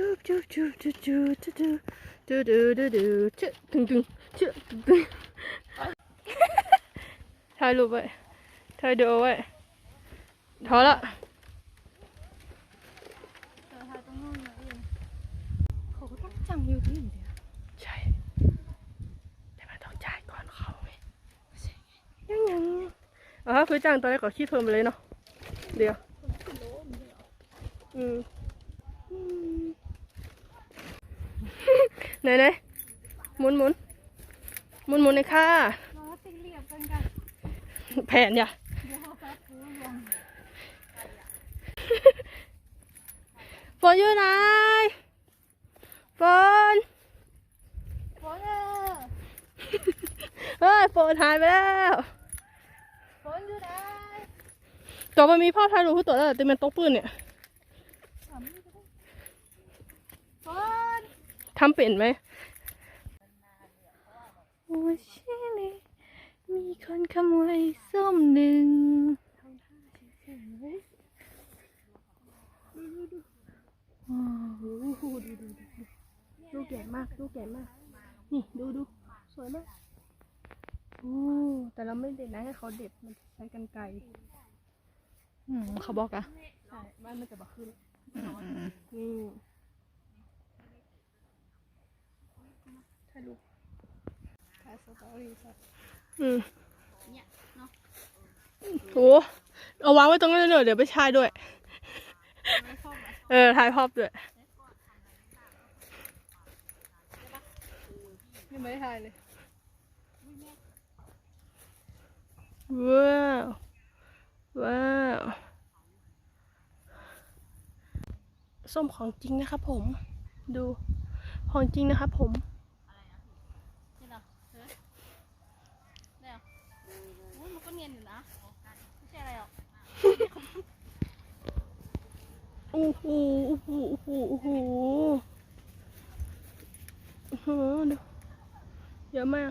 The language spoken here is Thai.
จูจูจูจูจูจูจูจูจูจูจูตึงตึงจูตึงตึงถ่ายรูปไว้ถ่ายวิดีโอไว้พอละเออถ่ายตรงนู้นเลยเองเขาก็ต้องจังอยู่ที่อย่างเดียวใช่แต่มันต้องจ่ายก่อนเขาไงยังยังอ๋อคือจ้างตอนแรกก็คิดเพิ่มไปเลยเนาะเดี๋ยวอืมอืม ไหนไหนหมุนหมุนหมุนหมุนเลยค่ะรอติเรียบกันกันแผนอย่าเดี๋ยวเขาซัดกูลงฝนอยู่ไหนฝนโอ้ยเออเฮ้ยฝนหายไปแล้วฝนอยู่ไหนตัวมันมีพ่อทายรูปผู้ตัวแล้วแต่มันตกปืนเนี่ยถามนี่ก็ได้ฝน ทำเป็นไหมโอ้ยชิลีมีคนขโมยส้มหนึ่งลูกใหญ่มากลูกใหญ่มาก นี่ดูดูสวยมากโอ้แต่เราไม่เด็ดนะให้เขาเด็ดมันใช้กันไกรอืมเขาบอกอะใช่บ้านมันจะบักขึ้นนี่ ถ่ายรูปถ่ายสตอรี่ใช่อืมเนี่ยเนาะโอ้เอาวางไว้ตรงนั้นเลยเดี๋ยวไปชายด้วยไม่ชอบอะเออถ่ายภาพด้วยยังไม่ได้ถ่ายเลยว้าวว้าวส้มของจริงนะครับผม ดูของจริงนะครับผม เนียนอยู่นะไม่ใช่อะไรหรอกโอ้โหโอ้โหโอ้โหโอ้โหโอ้โหดูเยอะมาก